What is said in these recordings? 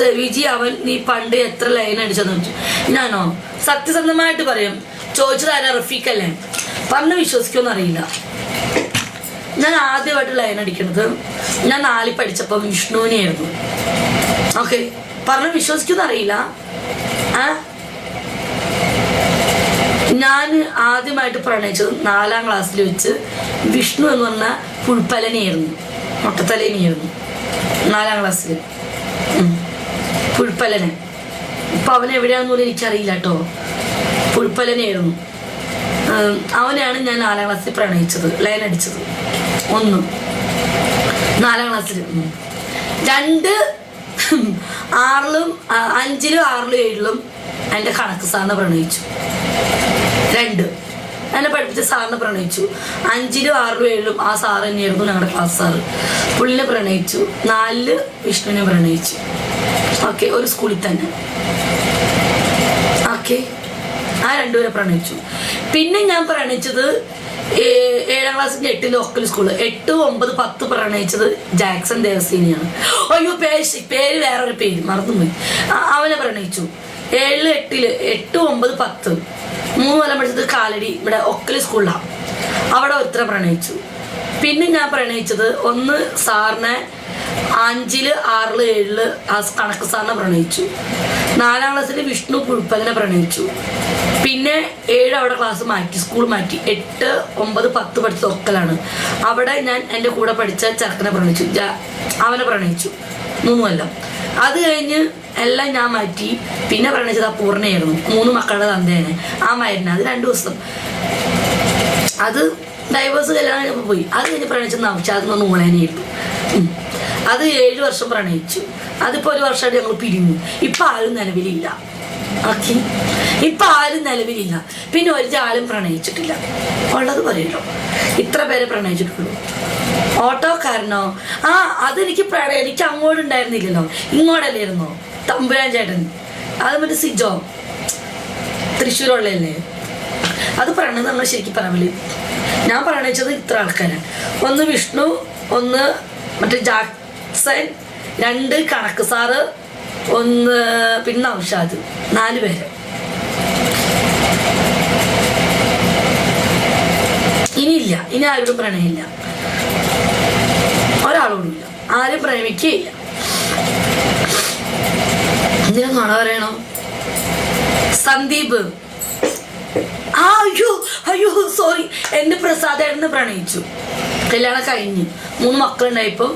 സത്യ വിജി അവൻ നീ പണ്ട് എത്ര ലൈൻ അടിച്ചെന്ന് ചോദിച്ചു. ഞാനോ? സത്യസന്ധമായിട്ട് പറയും. ചോദിച്ചത് ആരാ? റഫീഖല്ലേ. പറഞ്ഞ് വിശ്വസിക്കുമെന്ന് അറിയില്ല. ഞാൻ ആദ്യമായിട്ട് ലൈൻ അടിക്കണത് ഞാൻ നാലിൽ പഠിച്ചപ്പോൾ വിഷ്ണുവിനെയായിരുന്നു. ഓക്കെ പറഞ്ഞ് വിശ്വസിക്കുമെന്ന് അറിയില്ല. ആ? ഞാൻ ആദ്യമായിട്ട് പ്രണയിച്ചത് നാലാം ക്ലാസ്സിൽ വെച്ച് വിഷ്ണു എന്ന് പറഞ്ഞ പുഴുപ്പലനെയായിരുന്നു മുട്ടത്തലേനെയായിരുന്നു. നാലാം ക്ലാസ്സിൽ പുഴുപ്പലനെ ഇപ്പൊ അവൻ എവിടെയാണെന്ന് പോലും എനിക്കറിയില്ല കേട്ടോ. പുഴുപ്പലനെയായിരുന്നു അവനാണ് ഞാൻ നാലാം ക്ലാസ്സിൽ പ്രണയിച്ചത് ലൈൻ അടിച്ചത്. ഒന്ന്. നാലാം ക്ലാസ്സിൽ രണ്ട് ആറിലും അഞ്ചിലും ആറിലും ഏഴിലും എന്റെ കണക്ക് സാറിനെ പ്രണയിച്ചു. രണ്ട്. എന്നെ പഠിപ്പിച്ച സാറിനെ പ്രണയിച്ചു. അഞ്ചിലും ആറിലും ഏഴിലും ആ സാറ് തന്നെയായിരുന്നു ഞങ്ങളുടെ ക്ലാസ് സാറ്. പുള്ളിനെ പ്രണയിച്ചു. നാലിൽ വിഷ്ണുവിനെ പ്രണയിച്ചു. ഓക്കെ ഒരു സ്കൂളിൽ തന്നെ. ഓക്കെ ആ രണ്ടുപേരെ പ്രണയിച്ചു. പിന്നെ ഞാൻ പ്രണയിച്ചത് ഏഴാം ക്ലാസ്സിന്റെ എട്ട് ലോക്കൽ സ്കൂൾ. എട്ട് ഒമ്പത് പത്ത് പ്രണയിച്ചത് ജാക്സൺ ദേവസേനയാണ് അയ്യോ പേര് ശ- പേര് വേറൊരു പേര് മറന്നുപോയി. അവനെ പ്രണയിച്ചു. ഏഴിൽ എട്ടിൽ എട്ട് ഒമ്പത് പത്ത്. മൂന്ന് കൊല്ലം പഠിച്ചത് കാലടി ഇവിടെ ഒക്കൽ സ്കൂളിലാണ് അവിടെ ഒരുത്തരെ പ്രണയിച്ചു. പിന്നെ ഞാൻ പ്രണയിച്ചത് ഒന്ന് സാറിനെ അഞ്ചിൽ ആറിൽ ഏഴിൽ ആ കണക്ക് സാറിനെ പ്രണയിച്ചു. നാലാം ക്ലാസ്സിൽ വിഷ്ണു പുഴുപ്പതിനെ പ്രണയിച്ചു. പിന്നെ ഏഴ് അവിടെ ക്ലാസ് മാറ്റി സ്കൂൾ മാറ്റി. എട്ട് ഒമ്പത് പത്ത് പഠിച്ച ഒക്കലാണ്. അവിടെ ഞാൻ എന്റെ കൂടെ പഠിച്ച ചെറുക്കനെ പ്രണയിച്ചു. അവനെ പ്രണയിച്ചു. മൂന്ന് കൊല്ലം. അത് കഴിഞ്ഞ് എല്ലാം ഞാൻ മാറ്റി. പിന്നെ പ്രണയിച്ചത് ആ പൂർണയായിരുന്നു. മൂന്ന് മക്കളുടെ തന്തേനെ ആ മരുന്ന് അത് രണ്ടു ദിവസം. അത് ഡൈവേഴ്സ് കല്യാണം പോയി. അത് കഴിഞ്ഞ് പ്രണയിച്ച നവശാദ് എന്ന് നൂളേനെയായിരുന്നു ഉം. അത് ഏഴ് വർഷം പ്രണയിച്ചു. അതിപ്പോ ഒരു വർഷമായിട്ട് ഞങ്ങൾ പിരിഞ്ഞു. ഇപ്പൊ ആരും നിലവിലില്ല. ഓക്കെ? ഇപ്പൊ ആരും നിലവിലില്ല. പിന്നെ ഒരു ജാലും പ്രണയിച്ചിട്ടില്ല. ഉള്ളത് പറയല്ലോ ഇത്ര പേരെ പ്രണയിച്ചിട്ടുള്ളൂ. ഓട്ടോക്കാരനോ ആ അതെനിക്ക് പ്രണയം എനിക്ക് അങ്ങോട്ട് ഉണ്ടായിരുന്നില്ലല്ലോ. ഇങ്ങോട്ടല്ലായിരുന്നോ? തമ്പുരാൻ ചേട്ടൻ. അത് മറ്റേ സിജോ. തൃശ്ശൂരുള്ളതല്ലേ? അത് പറയണത് നമ്മൾ ശരിക്കും പറയൽ ഞാൻ പ്രണയിച്ചത് ഇത്ര ആൾക്കാരാണ്. ഒന്ന് വിഷ്ണു ഒന്ന് മറ്റേ ജാക്സൺ രണ്ട് കണക്ക് സാറ് ഒന്ന് പിന്നെ ഔഷാദ്. നാല് പേര്. ഇനിയില്ല. ഇനി ആരോടും പ്രണയമില്ല. ഒരാളോടും ഇല്ല. ആരും പ്രേമിക്കുകയില്ല. എന്തിനാ നുണ പറയണോ? സന്ദീപ്. ആ അയ്യോ അയ്യോ സോറി എന്റെ പ്രസാദേട്ടനെ പ്രണയിച്ചു. കല്യാണം കഴിഞ്ഞു മൂന്ന് മക്കളുണ്ടായപ്പോൾ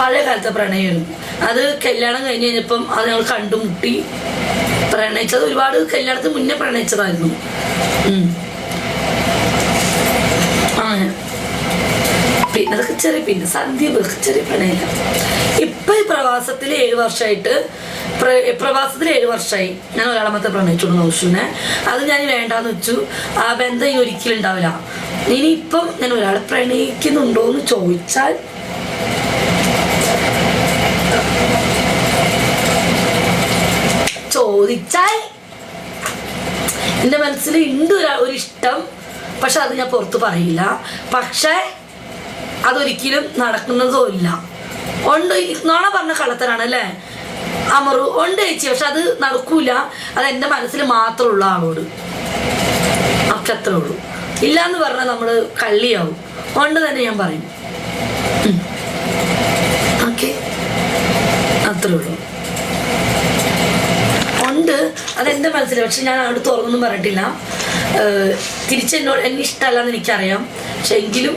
പഴയ കാലത്തെ പ്രണയമായിരുന്നു അത് കല്യാണം കഴിഞ്ഞ് കഴിഞ്ഞപ്പം അത് ഞങ്ങൾ കണ്ടുമുട്ടി. പ്രണയിച്ചത് ഒരുപാട് കല്യാണത്തിന് മുന്നേ പ്രണയിച്ചതായിരുന്നു. പിന്നെ ചെറിയ പിന്നെ സന്ധ്യ ചെറിയ പ്രണയില്ല? ഇപ്പൊ ഈ പ്രവാസത്തിൽ ഏഴ് വർഷമായിട്ട് പ്ര- പ്രവാസത്തിൽ ഏഴ് വർഷമായി ഞാൻ ഒരാളമത്തെ പ്രണയിച്ചുള്ളൂ നൗഷുവിനെ. അത് ഞാൻ വേണ്ടാന്ന് വെച്ചു. ആ ബന്ധം ഇനി ഒരിക്കലും ഉണ്ടാവില്ല. ഇനിയിപ്പം ഞാൻ ഒരാളെ പ്രണയിക്കുന്നുണ്ടോ എന്ന് ചോദിച്ചാൽ ചോദിച്ചാൽ എന്റെ മനസ്സിൽ ഉണ്ട് ഒരു ഇഷ്ടം പക്ഷെ അത് ഞാൻ പുറത്ത് പറയില്ല. പക്ഷേ അതൊരിക്കലും നടക്കുന്നതും ഇല്ല. ഉണ്ട്. നോണ പറഞ്ഞ കള്ളത്തരാണ് അല്ലേ? അമറു ഉണ്ട് ചേച്ചി. പക്ഷെ അത് നടക്കൂല. അത് എന്റെ മനസ്സിൽ മാത്രമുള്ള ആളോട്. ഒക്കെ അത്രേ ഉള്ളൂ. ഇല്ല എന്ന് പറഞ്ഞാൽ നമ്മൾ കള്ളിയാവും. ഉണ്ട് തന്നെ ഞാൻ പറയും. ഓക്കെ. അത്രേ ഉള്ളൂ. ഉണ്ട്. അതെന്റെ മനസ്സിൽ. പക്ഷെ ഞാൻ അവിടെ തുറന്നൊന്നും പറഞ്ഞിട്ടില്ല. തിരിച്ചെന്നോട് എന്നെ ഇഷ്ടമല്ല എന്ന് എനിക്കറിയാം. പക്ഷെ എങ്കിലും